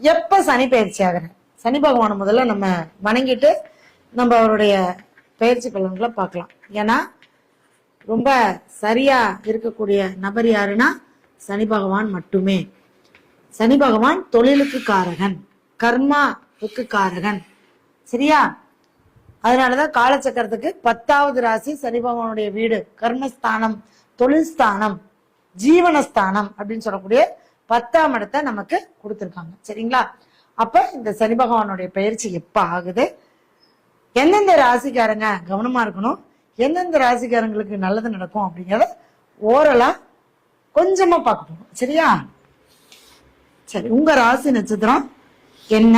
எப்ப சனி பயிற்சி ஆகிறார் சனி பகவானை முதல்ல நம்ம வணங்கிட்டு நம்ம அவருடைய பயிற்சி பலன்களை பார்க்கலாம். ஏன்னா ரொம்ப சரியா இருக்கக்கூடிய நபர் யாருன்னா சனி பகவான் மட்டுமே. சனி பகவான் தொழிலுக்கு காரகன் கர்மாவுக்கு காரகன். சரியா? அதனாலதான் காலச்சக்கரத்துக்கு பத்தாவது ராசி சனி பகவானுடைய வீடு கர்மஸ்தானம் தொழில் ஸ்தானம் ஜீவனஸ்தானம் அப்படின்னு சொல்லக்கூடிய பத்தாம் இடத்தை நமக்கு கொடுத்துருக்காங்க. சரிங்களா? அப்ப இந்த சனி பகவானுடைய பயிற்சி எப்ப ஆகுது? எந்தெந்த ராசிக்காரங்க கவனமா இருக்கணும்? எந்தெந்த ராசிக்காரங்களுக்கு நல்லது நடக்கும் அப்படிங்கறத ஓரலா கொஞ்சமா பார்க்க போகணும் சரியா? சரி உங்க ராசி நட்சத்திரம் என்ன?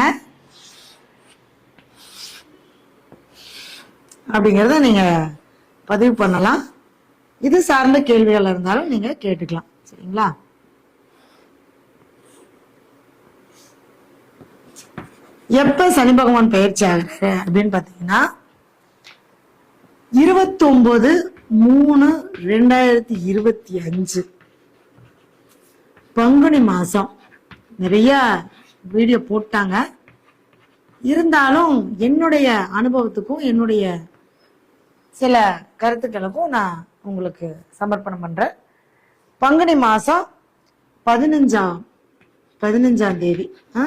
அப்படிங்கிறத நீங்க பதிவு பண்ணலாம். இது சார்ந்த கேள்விகள் இருந்தாலும் நீங்க கேட்டுக்கலாம். சரிங்களா? எப்ப சனி பகவான் பயிற்சி ஆகிறாரு அப்படின்னு பாத்தீங்கன்னா இருபத்தி ஒன்பது மூணு ரெண்டாயிரத்தி இருபத்தி அஞ்சு. பங்குனி மாசம். நிறைய வீடியோ போட்டாங்க. இருந்தாலும் என்னுடைய அனுபவத்துக்கும் என்னுடைய சில கருத்துக்களுக்கும் நான் உங்களுக்கு சமர்ப்பணம் பண்றேன். பங்குனி மாசம் பதினஞ்சாம் பதினஞ்சாம் தேதி. ஆ?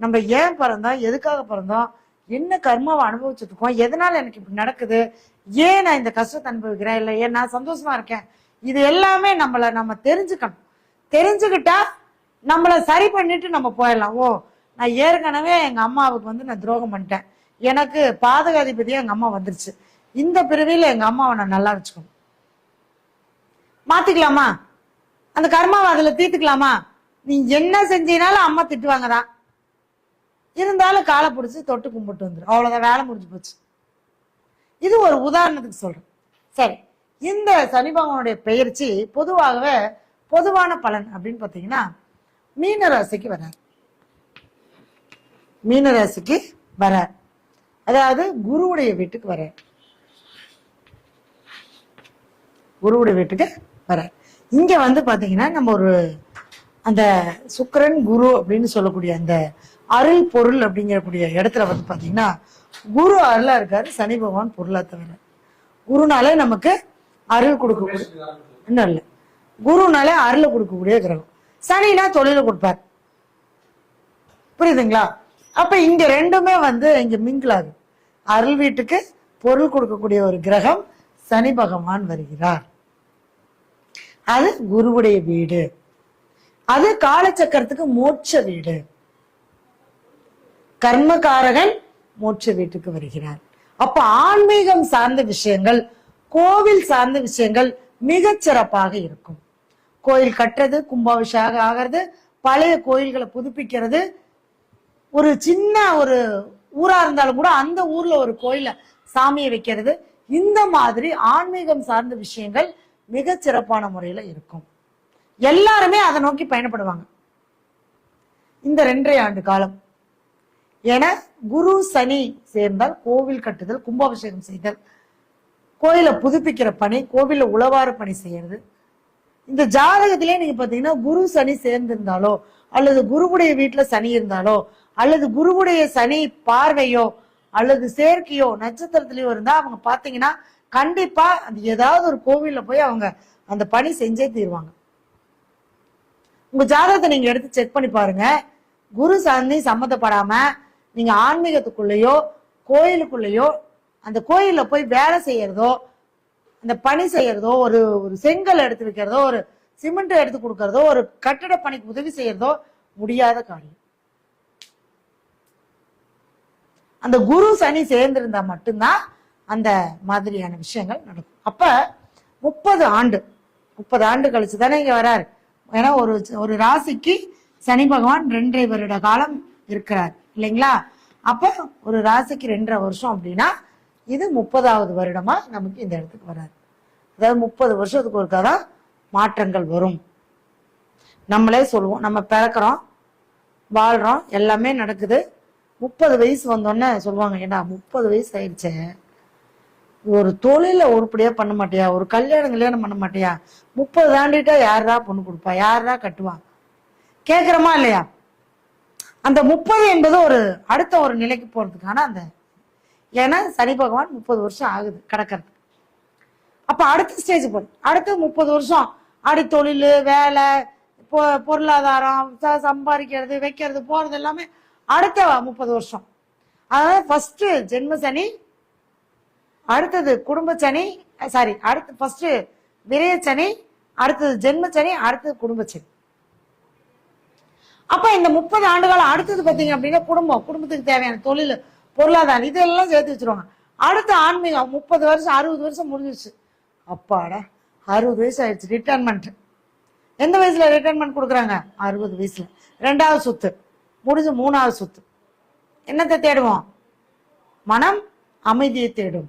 நம்ம ஏன் பிறந்தோம் எதுக்காக பிறந்தோம் என்ன கர்மாவை அனுபவிச்சுட்டு இருக்கோம் எதனால எனக்கு இப்படி நடக்குது ஏன் நான் இந்த கஷ்டத்தை அனுபவிக்கிறேன் இல்லை ஏன் நான் சந்தோஷமா இருக்கேன் இது எல்லாமே நம்மளை நம்ம தெரிஞ்சுக்கணும். தெரிஞ்சுக்கிட்டா நம்மளை சரி பண்ணிட்டு நம்ம போயிடலாம். ஓ நான் ஏற்கனவே எங்க அம்மாவுக்கு வந்து நான் துரோகம் பண்ணிட்டேன். எனக்கு பாதகாதிபதியா எங்க அம்மா வந்துருச்சு. இந்த பிறவியில எங்க அம்மாவை நான் நல்லா வச்சுக்கணும். மாத்திக்கலாமா? அந்த கர்மாவை அதுல தீர்த்துக்கலாமா? நீ என்ன செஞ்சீனாலும் அம்மா திட்டுவாங்க தான் இருந்தாலும் காலை பிடிச்சி தொட்டு கும்பிட்டு வந்துடும் அவ்வளோதான் வேலை முடிஞ்சு போச்சு. இது ஒரு உதாரணத்துக்கு சொல்கிறேன் சரி இந்த சனி பகவானுடைய பெயர்ச்சி பொதுவாகவே பொதுவான பலன் அப்படின்னு பார்த்தீங்கன்னா மீன ராசிக்கு வரார். மீன ராசிக்கு வரார். அதாவது குருவுடைய வீட்டுக்கு வரார். குருவுடைய வீட்டுக்கு வரார். இங்க வந்து பாத்தீங்கன்னா நம்ம ஒரு அந்த சுக்கரன் குரு அப்படின்னு சொல்லக்கூடிய அந்த அருள் பொருள் அப்படிங்கக்கூடிய இடத்துல வந்து பார்த்தீங்கன்னா குரு அருளா இருக்காரு சனி பகவான் பொருளா தவிர. குருனாலே நமக்கு அருள் கொடுக்கக்கூடிய இன்னும் இல்லை. குருனாலே அருளை கொடுக்கக்கூடிய கிரகம். சனினா தொழிலை கொடுப்பார். புரியுதுங்களா? அப்ப இங்க ரெண்டுமே வந்து இங்க மிங்கிளாது அருள் வீட்டுக்கு பொருள் கொடுக்கக்கூடிய ஒரு கிரகம் சனி பகவான் வருகிறார். அது குருவுடைய வீடு. அது காலச்சக்கரத்துக்கு மோட்ச வீடு. கர்மகாரகன் மோட்ச வீட்டுக்கு வருகிறார். அப்ப ஆன்மீகம் சார்ந்த விஷயங்கள் கோவில் சார்ந்த விஷயங்கள் மிக சிறப்பாக இருக்கும். கோயில் கட்டுறது கும்பாபிஷேகம் ஆகிறது பழைய கோயில்களை புதுப்பிக்கிறது. ஒரு சின்ன ஒரு ஊரா இருந்தாலும் கூட அந்த ஊர்ல ஒரு கோயில சாமியை வைக்கிறது. இந்த மாதிரி ஆன்மீகம் சார்ந்த விஷயங்கள் மிக சிறப்பான முறையில இருக்கும். எல்லாருமே அதை நோக்கி பயணப்படுவாங்க. இந்த ரெண்டரை ஆண்டு காலம் என குரு சனி சேர்ந்தால் கோவில் கட்டுதல் கும்பாபிஷேகம் செய்தல் கோயிலை புதுப்பிக்கிற பணி கோவில உழவாறு பணி செய்யறது. இந்த ஜாதகத்திலே நீங்க பாத்தீங்கன்னா குரு சனி சேர்ந்திருந்தாலோ அல்லது குருவுடைய வீட்டுல சனி இருந்தாலோ அல்லது குருவுடைய சனி பார்வையோ அல்லது சேர்க்கையோ நட்சத்திரத்திலயோ இருந்தா அவங்க பாத்தீங்கன்னா கண்டிப்பா அது ஏதாவது ஒரு கோவில்ல போய் அவங்க அந்த பணி செஞ்சே தீருவாங்க. உங்க ஜாதகத்தை நீங்க எடுத்து செக் பண்ணி பாருங்க. குரு சாந்தி சம்மந்தப்படாம நீங்க ஆன்மீகத்துக்குள்ளேயோ கோயிலுக்குள்ளேயோ அந்த கோயில்ல போய் வேலை செய்யறதோ அந்த பணி செய்யறதோ ஒரு ஒரு செங்கல் எடுத்து வைக்கிறதோ ஒரு சிமெண்ட் எடுத்து கொடுக்கறதோ ஒரு கட்டிட பணிக்கு உதவி செய்யறதோ முடியாத காரியம். அந்த குரு சனி சேர்ந்திருந்தா மட்டும்தான் அந்த மாதிரியான விஷயங்கள் நடக்கும். அப்ப முப்பது ஆண்டு முப்பது ஆண்டு கழிச்சு தானே இங்க வராரு. ஏன்னா ஒரு ஒரு ராசிக்கு சனி பகவான் ரெண்டரை வருட காலம் இருக்கிறார் இல்லைங்களா? அப்போ ஒரு ராசிக்கு ரெண்டரை வருஷம் அப்படின்னா இது முப்பதாவது வருடமா நமக்கு இந்த இடத்துக்கு வராது. அதாவது முப்பது வருஷத்துக்கு ஒருக்கா தான் மாற்றங்கள் வரும். நம்மளே சொல்லுவோம் நம்ம பிறக்கிறோம் வாழ்கிறோம் எல்லாமே நடக்குது. முப்பது வயசு வந்தோடனே சொல்லுவாங்க ஏன்னா முப்பது வயசு ஆயிடுச்சே? ஒரு தொழில உருப்படியா பண்ண மாட்டியா? ஒரு கல்யாணம் கல்யாணம் பண்ண மாட்டியா? முப்பது தாண்டிட்டா யாரா பொண்ணு கொடுப்பா? யாரா கட்டுவா? கேட்குறமா இல்லையா? அந்த முப்பது என்பது ஒரு அடுத்த ஒரு நிலைக்கு போறதுக்கான அந்த ஏன்னா சனி பகவான் முப்பது வருஷம் ஆகுது கிடக்கிறது அப்ப அடுத்த ஸ்டேஜ் போகும் அடுத்து முப்பது வருஷம். அடி தொழில் வேலை பொ- பொருளாதாரம் சம்பாதிக்கிறது வைக்கிறது போறது எல்லாமே அடுத்த முப்பது வருஷம். அதாவது ஃபர்ஸ்ட் ஜென்ம சனி அடுத்தது குடும்ப சனி சாரி அடுத்து ஃபர்ஸ்ட் விரய சனி அடுத்தது ஜென்ம சனி அடுத்தது குடும்ப சனி. அப்ப இந்த முப்பது ஆண்டுகள் அடுத்தது பாத்தீங்க அப்படின்னா குடும்பம் குடும்பத்துக்கு தேவையான தொழில் பொருளாதாரம் இதெல்லாம் சேர்த்து வச்சிருவாங்க. அடுத்த ஆன்மீகம் முப்பது வருஷம் அறுபது வருஷம் முடிஞ்சிருச்சு. அப்பாடா அறுபது வயசு ஆயிடுச்சு ரிட்டைர்மெண்ட் எந்த வயசுல ரிட்டைர்மெண்ட் கொடுக்குறாங்க? அறுபது வயசுல. ரெண்டாவது சொத்து முடிஞ்சு மூணாவது சொத்து. என்னத்தை தேடுவோம்? மனம் அமைதியை தேடும்.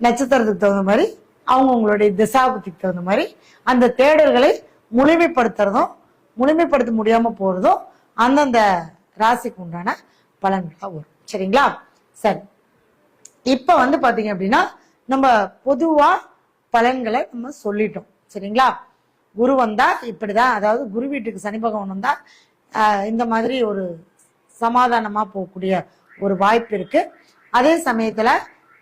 நட்சத்திரத்துக்கு தகுந்த மாதிரி அவங்கவுங்களுடைய திசாபுத்திக்கு தகுந்த மாதிரி அந்த தேடல்களை முழுமைப்படுத்துறதும் முழுமைப்படுத்த முடியாமல் போகிறதும் அந்தந்த ராசிக்கு உண்டான பலன்களாக வரும். சரிங்களா? சரி. இப்போ வந்து பார்த்தீங்க அப்படின்னா நம்ம பொதுவாக பலன்களை நம்ம சொல்லிட்டோம். சரிங்களா? குரு வந்தா இப்படிதான். அதாவது குரு வீட்டுக்கு சனி பகவான் வந்தா இந்த மாதிரி ஒரு சமாதானமாக போகக்கூடிய ஒரு வாய்ப்பு இருக்கு. அதே சமயத்தில்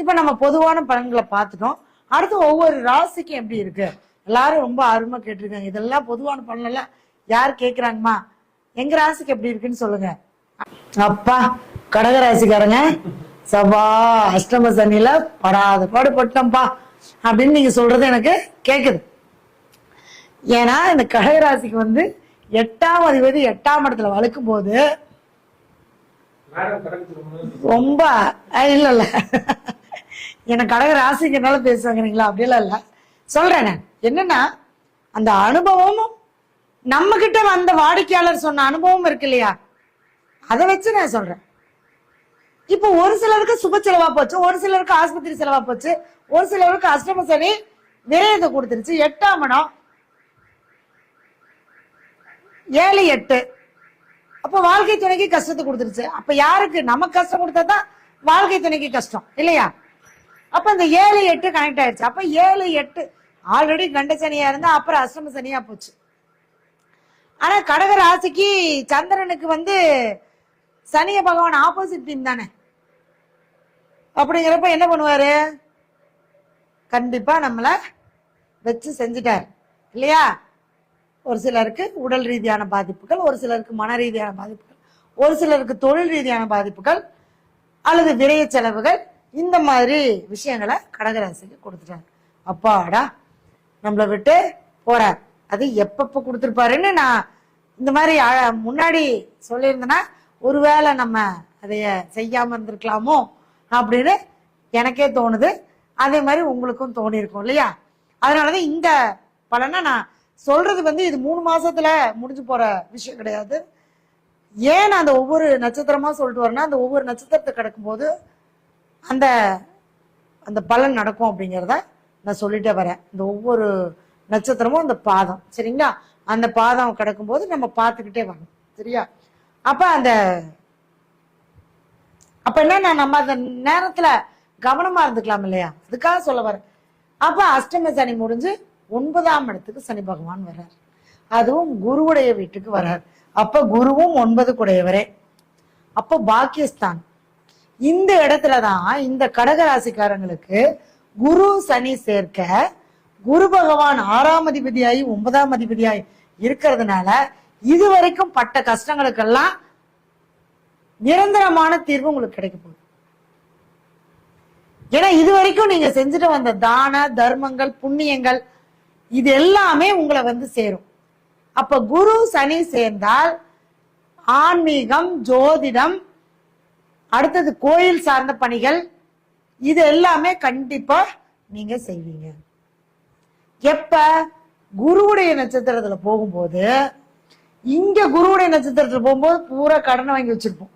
இப்ப நம்ம பொதுவான பலன்களை பார்த்துட்டோம். அடுத்து ஒவ்வொரு ராசிக்கும் எப்படி இருக்கு? எல்லாரும் ரொம்ப ஆர்வமா கேட்டிருக்காங்க. இதெல்லாம் பொதுவான பலன் எல்லாம் யார் கேக்குறாங்கம்மா? எங்க ராசிக்கு எப்படி இருக்குன்னு சொல்லுங்க. அப்பா கடக ராசிக்காரங்க. சபா அஷ்டம சனியில படாத பாடு பட்டோம்ப்பா அப்படின்னு நீங்க சொல்றது எனக்கு கேக்குது. ஏன்னா இந்த கடக ராசிக்கு வந்து எட்டாம் அதிபதி எட்டாம் இடத்துல வளர்க்கும் போது ரொம்ப இல்ல இல்ல எனக்கு கடக ராசிங்கிறனால பேசுவாங்கிறீங்களா? அப்படியெல்லாம் இல்ல. சொல்றேன். நான். என்னன்னா அந்த அனுபவமும் நம்ம கிட்ட வந்த வாடிக்கையாளர் சொன்ன அனுபவம் இருக்கு இல்லையா? அதை வச்சு நான் சொல்றேன். இப்போ ஒரு சிலருக்கு சுப செலவா போச்சு ஒரு சிலருக்கு ஆஸ்பத்திரி செலவா போச்சு ஒரு சிலருக்கு அஷ்டம சனி விரயத்தை கொடுத்துருச்சு. எட்டாம் இடம். ஏழு எட்டு. அப்போ வாழ்க்கை துணைக்கு கஷ்டத்தை கொடுத்துருச்சு. அப்ப யாருக்கு? நமக்கு கஷ்டம் கொடுத்தா தான் வாழ்க்கை துணைக்கு கஷ்டம் இல்லையா? அப்ப இந்த ஏழு எட்டு கனெக்ட் ஆயிடுச்சு. அப்ப ஏழு எட்டு ஆல்ரெடி கண்ட சனியா இருந்தா அப்புறம் அஷ்டம சனியா போச்சு. ஆனா கடக ராசிக்கு சந்திரனுக்கு வந்து சனிய பகவான் ஆப்போசிட் டீம் தானே. அப்படிங்கிறப்ப என்ன பண்ணுவாரு? கண்டிப்பா நம்மள வச்சு செஞ்சுட்டார். இல்லையா? ஒரு சிலருக்கு உடல் ரீதியான பாதிப்புகள் ஒரு சிலருக்கு மன ரீதியான பாதிப்புகள் ஒரு சிலருக்கு தொழில் ரீதியான பாதிப்புகள் அல்லது விரைய செலவுகள் இந்த மாதிரி விஷயங்களை கடகராசிக்கு கொடுத்துட்டாங்க அப்பாடா நம்மளை விட்டு போறார். அது எப்பப்ப கொடுத்துருப்பாருன்னு நான் இந்த மாதிரி முன்னாடி சொல்லியிருந்தேன்னா ஒருவேளை நம்ம அதைய செய்யாம இருந்திருக்கலாமோ அப்படின்னு எனக்கே தோணுது. அதே மாதிரி உங்களுக்கும் தோணிருக்கும் இல்லையா? அதனாலதான் இந்த பலனை நான் சொல்றது வந்து இது மூணு மாசத்துல முடிஞ்சு போற விஷயம் கிடையாது. ஏன் அந்த ஒவ்வொரு நட்சத்திரமா சொல்லிட்டு வரேன்னா அந்த ஒவ்வொரு நட்சத்திரத்தை கிடக்கும்போது அந்த அந்த பலன் நடக்கும் அப்படிங்கிறத நான் சொல்லிட்டே வரேன். இந்த ஒவ்வொரு நட்சத்திரமும் அந்த பாதம் சரிங்களா? அந்த பாதம் கிடக்கும்போது நம்ம பார்த்துக்கிட்டே வரணும் சரியா? அப்ப அந்த அப்ப என்ன நம்ம அந்த நேரத்துல கவனமா இருந்துக்கலாம் இல்லையா? அதுக்காக சொல்ல வரேன். அப்ப அஷ்டம சனி முடிஞ்சு ஒன்பதாம் இடத்துக்கு சனி பகவான் வர்றார். அதுவும் குருவுடைய வீட்டுக்கு வர்றார். அப்ப குருவும் ஒன்பது குடையவரே அப்ப பாக்கியஸ்தான். இந்த இடத்துல தான் இந்த கடகராசிக்காரங்களுக்கு குரு சனி சேர்க்க குரு பகவான் ஆறாம் அதிபதியாகி ஒன்பதாம் அதிபதியாகி இருக்கிறதுனால இதுவரைக்கும் பட்ட கஷ்டங்களுக்கெல்லாம் நிரந்தரமான தீர்வு உங்களுக்கு கிடைக்க போகுது. ஏன்னா இது வரைக்கும் நீங்க செஞ்சுட்டு வந்த தான தர்மங்கள் புண்ணியங்கள் இது எல்லாமே உங்களை வந்து சேரும். அப்ப குரு சனி சேர்ந்தால் ஆன்மீகம் ஜோதிடம் அடுத்தது கோயில் சார்ந்த பணிகள். இது எல்லாமே கண்டிப்பா நீங்க செய்வீங்க. எப்ப? குருவுடைய நட்சத்திரத்துல போகும்போது இங்க குருவுடைய நட்சத்திரத்துல போகும்போது பூரா கடனை வாங்கி வச்சிருப்போம்.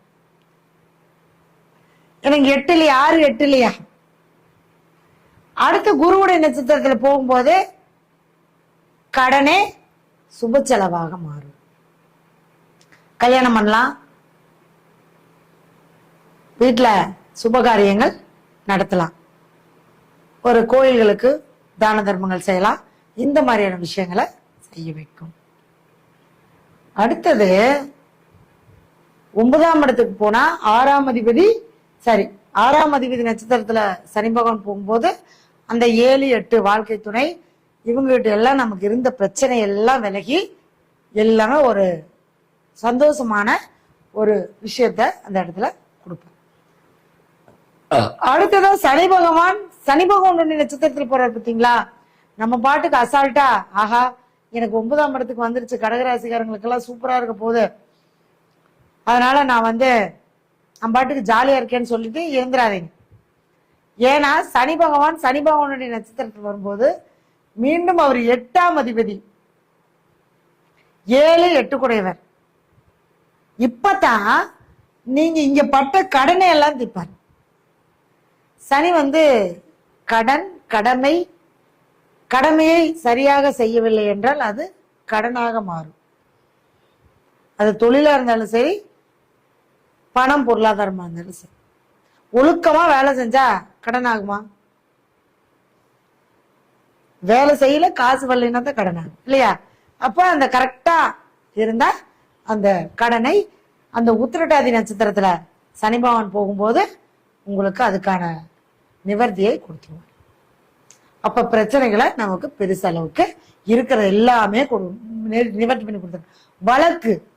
எனக்கு எட்டு இல்லையா? ஆறு எட்டு இல்லையா? அடுத்து குருவுடைய நட்சத்திரத்துல போகும்போது கடனே சுப செலவாக மாறும். கல்யாணம் பண்ணலாம் வீட்டில் சுபகாரியங்கள் நடத்தலாம். ஒரு கோயில்களுக்கு தான தர்மங்கள் செய்யலாம். இந்த மாதிரியான விஷயங்களை செய்ய வைக்கும். அடுத்தது ஒன்பதாம் இடத்துக்கு போனா ஆறாம் அதிபதி சரி ஆறாம் அதிபதி நட்சத்திரத்துல சனி பகவான் போகும்போது அந்த ஏழு எட்டு வாழ்க்கை துணை இவங்ககிட்ட எல்லாம் நமக்கு இருந்த பிரச்சனை எல்லாம் விலகி எல்லாமே ஒரு சந்தோஷமான ஒரு விஷயத்த அந்த இடத்துல கொடுப்போம். அடுத்ததா சனி பகவான் சனி பகவானுடைய நட்சத்திரத்தில் போறாரு பாத்தீங்களா? நம்ம பாட்டுக்கு அசால்ட்டா ஆஹா எனக்கு ஒன்பதாம் இடத்துக்கு வந்துருச்சு கடகராசிக்காரங்களுக்கு எல்லாம் சூப்பரா இருக்க போகுது. அதனால நான் வந்து நம்ம பாட்டுக்கு ஜாலியா இருக்கேன்னு சொல்லிட்டு இருந்துடாதீங்க ஏன்னா சனி பகவான் சனி பகவானுடைய நட்சத்திரத்தில் வரும்போது மீண்டும் அவர் எட்டாம் அதிபதி. ஏழு எட்டு குடையவர் இப்பதான் நீங்க இங்க பட்ட கடனை எல்லாம் தீப்பாரு சனி வந்து கடன் கடமை கடமையை சரியாக செய்யவில்லை என்றால் அது கடனாக மாறும். அது தொழிலாக இருந்தாலும் சரி பணம் பொருளாதாரமாக இருந்தாலும் சரி. ஒழுக்கமாக வேலை செஞ்சா கடன் ஆகுமா வேலை செய்யல காசு வரலைன்னா தான் கடன் ஆகும் இல்லையா? அப்போ அந்த கரெக்டாக இருந்தால் அந்த கடனை அந்த உத்திரட்டாதி நட்சத்திரத்தில் சனிபவன் போகும்போது உங்களுக்கு அதுக்கான நிவர்த்தியை கொடுத்துருவார் அப்ப பிரச்சனைகளை நமக்கு பெருசளவுக்கு இருக்கிற எல்லாமே கொடு நிவர்த்தி பண்ணி கொடுத்துரு வழக்கு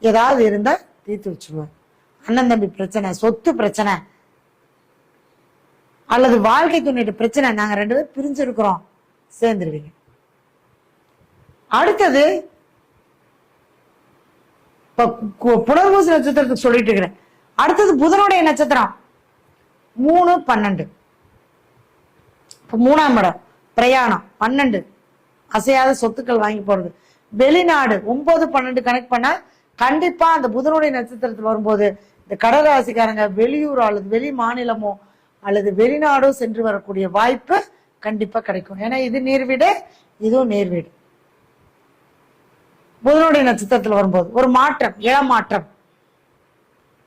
ஏதாவது இருந்தா தீர்த்து வச்சிருவார் அண்ணன் தம்பி பிரச்சனை சொத்து பிரச்சனை அல்லது வாழ்க்கை துணையிட்ட பிரச்சனை நாங்க ரெண்டு பேரும் பிரிஞ்சிருக்கிறோம் சேர்ந்துருவீங்க. அடுத்தது இப்ப கு- புனர்பூச நட்சத்திரத்துக்கு சொல்லிட்டு இருக்கிறேன். அடுத்தது புதனுடைய நட்சத்திரம். மூணு பன்னெண்டு. இப்போ மூணாம் இடம் பிரயாணம் பன்னெண்டு. அசையாத சொத்துக்கள் வாங்கி போகிறது வெளிநாடு ஒன்பது பன்னெண்டு கனெக்ட் பண்ணா கண்டிப்பா அந்த புதனுடைய நட்சத்திரத்தில் வரும்போது இந்த கடகராசிக்காரங்க வெளியூர் அல்லது வெளி மாநிலமோ அல்லது வெளிநாடோ சென்று வரக்கூடிய வாய்ப்பு கண்டிப்பா கிடைக்கும். ஏன்னா இது நீர்வீடு இதுவும் நீர்வீடு. புதனுடைய நட்சத்திரத்தில் வரும்போது ஒரு மாற்றம் இளமாற்றம்.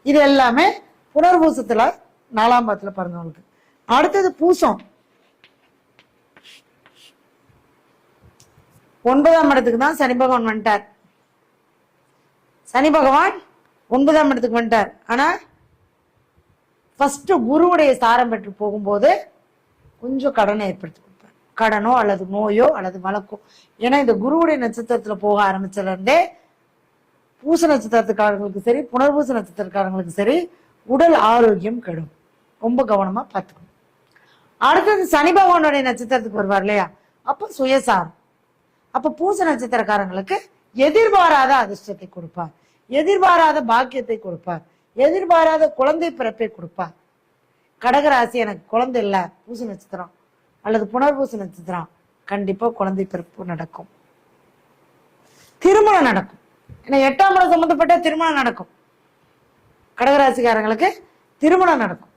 இது எல்லாமே புனர்பூசத்துல நாலாம் பாதத்துல பிறந்தவங்களுக்கு அடுத்தது பூசம். ஒன்பதாம் இடத்துக்கு தான் சனி பகவான் வந்துட்டார். சனி பகவான் ஒன்பதாம் இடத்துக்கு வந்துட்டார். ஆனா ஃபர்ஸ்ட் குருவுடைய சாரம் பெற்று போகும்போது கொஞ்சம் கடனை ஏற்படுத்தி கொடுப்பார். கடனோ அல்லது நோயோ அல்லது வழக்கோ. ஏன்னா இந்த குருவுடைய நட்சத்திரத்துல போக ஆரம்பிச்சதுல இருந்தே பூச நட்சத்திரத்துக்காரங்களுக்கு சரி புனர்பூச நட்சத்திரக்காரங்களுக்கு சரி உடல் ஆரோக்கியம் கெடும். ரொம்ப கவனமா பார்த்துக்கணும். அடுத்தது சனி பகவானுடைய நட்சத்திரத்துக்கு வருவார் இல்லையா? அப்ப சுயசாரம் அப்ப பூச நட்சத்திரக்காரங்களுக்கு எதிர்பாராத அதிர்ஷ்டத்தை கொடுப்பார். எதிர்பாராத பாக்கியத்தை கொடுப்பார். எதிர்பாராத குழந்தை பிறப்பை கொடுப்பார். கடகராசி எனக்கு குழந்தை இல்லை பூச நட்சத்திரம். அல்லது புனர்பூச நட்சத்திரம். கண்டிப்பா குழந்தை பிறப்பு நடக்கும். திருமணம் நடக்கும். ஏன்னா எட்டாம் இடம் சம்பந்தப்பட்ட திருமணம் நடக்கும். கடகராசிக்காரங்களுக்கு திருமணம் நடக்கும்.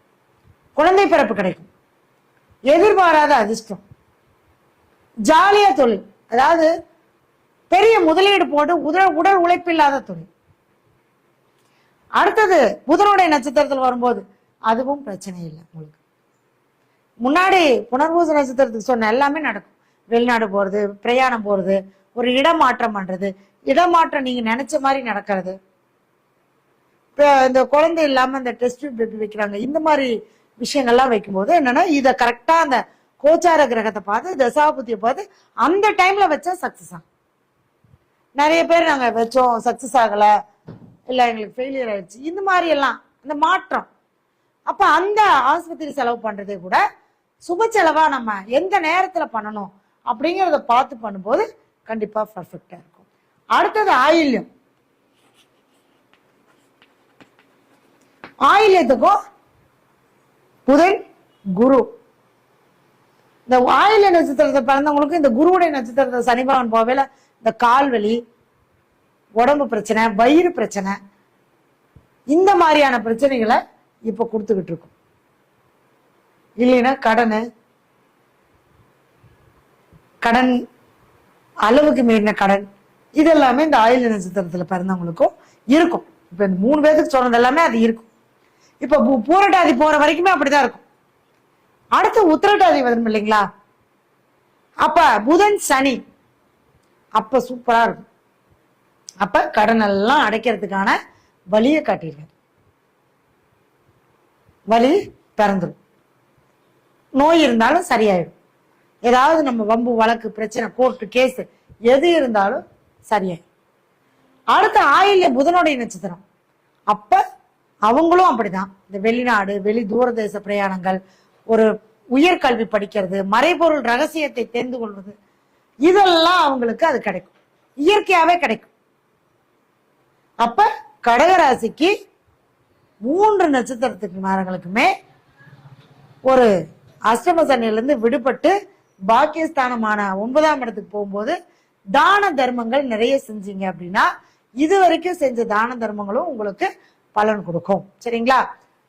குழந்தை பிறப்பு கிடைக்கும். எதிர்பாராத அதிர்ஷ்டம். ஜாலியா தொழில். அதாவது பெரிய முதலீடு போட்டு உடல் உடல் உழைப்பில்லாத தொழில். அடுத்தது புதனுடைய நட்சத்திரத்தில் வரும்போது அதுவும் பிரச்சனை இல்லை உங்களுக்கு. முன்னாடி புனர்பூச நட்சத்திரத்துக்கு சொன்ன எல்லாமே நடக்கும். வெளிநாடு போறது பிரயாணம் போறது ஒரு இடமாற்றம் பண்றது. இடமாற்றம் நீங்க நினைச்ச மாதிரி நடக்கிறது இப்ப இந்த குழந்தை இல்லாம இந்த டெஸ்ட் பேபி வைக்கிறாங்க. இந்த மாதிரி விஷயங்கள்லாம் வைக்கும்போது என்னன்னா இதை கரெக்டா அந்த கோச்சார கிரகத்தை பார்த்து தசாபுத்தியை பார்த்து அந்த டைம்ல வச்சா சக்சஸ் ஆகும் நிறைய பேர் நாங்க வச்சோம் சக்சஸ் ஆகல இல்ல எங்களுக்கு ஃபெயிலியர் ஆயிடுச்சு இந்த மாதிரி எல்லாம் அந்த மாற்றம். அப்ப அந்த ஆஸ்பத்திரி செலவு பண்றதே கூட சுப செலவா நம்ம எந்த நேரத்துல பண்ணணும் அப்படிங்கிறத பார்த்து பண்ணும்போது கண்டிப்பா பர்ஃபெக்டா இருக்கும். அடுத்தது ஆயில்யம். ஆயில்யத்துக்கும் புதன் குரு. இந்த ஆயில்ய நட்சத்திரத்தை பிறந்தவங்களுக்கு இந்த குருவுடைய நட்சத்திரத்தை சனிபவன் போவேல இந்த கால் வலி உடம்பு பிரச்சனை வயிறு பிரச்சனை இந்த மாதிரியான பிரச்சனைகளை இப்ப கொடுத்துக்கிட்டு இருக்கும். இல்லைன்னா கடன் கடன் அளவுக்கு மீறின கடன் இது எல்லாமே இந்த ஆயுள் நட்சத்திரத்துல பிறந்தவங்களுக்கும் இருக்கும். இப்ப இந்த மூணு பேருக்கு சொன்னது எல்லாமே அது இருக்கும். இப்ப பூரட்டாதி போற வரைக்குமே அப்படிதான் இருக்கும். அடுத்து உத்திரட்டாதி வரும் இல்லைங்களா? அப்ப புதன் சனி. அப்ப சூப்பரா இருக்கும். அப்ப கடன் எல்லாம் அடைக்கிறதுக்கான வழியை காட்டியிருக்காரு. வலி பிறந்துடும் நோய் இருந்தாலும் சரியாயிடும் ஏதாவது நம்ம வம்பு வழக்கு பிரச்சனை கோர்ட்டு கேஸ் எது இருந்தாலும் சரியாயிடும் அடுத்த ஆயில்ய புதனுடைய நட்சத்திரம். அப்ப அவங்களும் அப்படிதான். இந்த வெளிநாடு வெளி தூரதேச பிரயாணங்கள் ஒரு உயர்கல்வி படிக்கிறது மறைபொருள் ரகசியத்தை தெரிந்து கொள்வது இதெல்லாம் அவங்களுக்கு அது கிடைக்கும். இயற்கையாவே கிடைக்கும். அப்ப கடகராசிக்கு மூன்று நட்சத்திரத்துக்கு மாரங்களுக்குமே ஒரு அஷ்டம சனியிலிருந்து விடுபட்டு பாக்கியஸ்தானமான ஒன்பதாம் இடத்துக்கு போகும்போது தான தர்மங்கள் நிறைய செஞ்சீங்க அப்படின்னா இது வரைக்கும் செஞ்ச தான தர்மங்களும் உங்களுக்கு பலன் கொடுக்கும். சரிங்களா?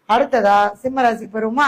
அடுத்ததா சிம்ம ராசி பெறுமா?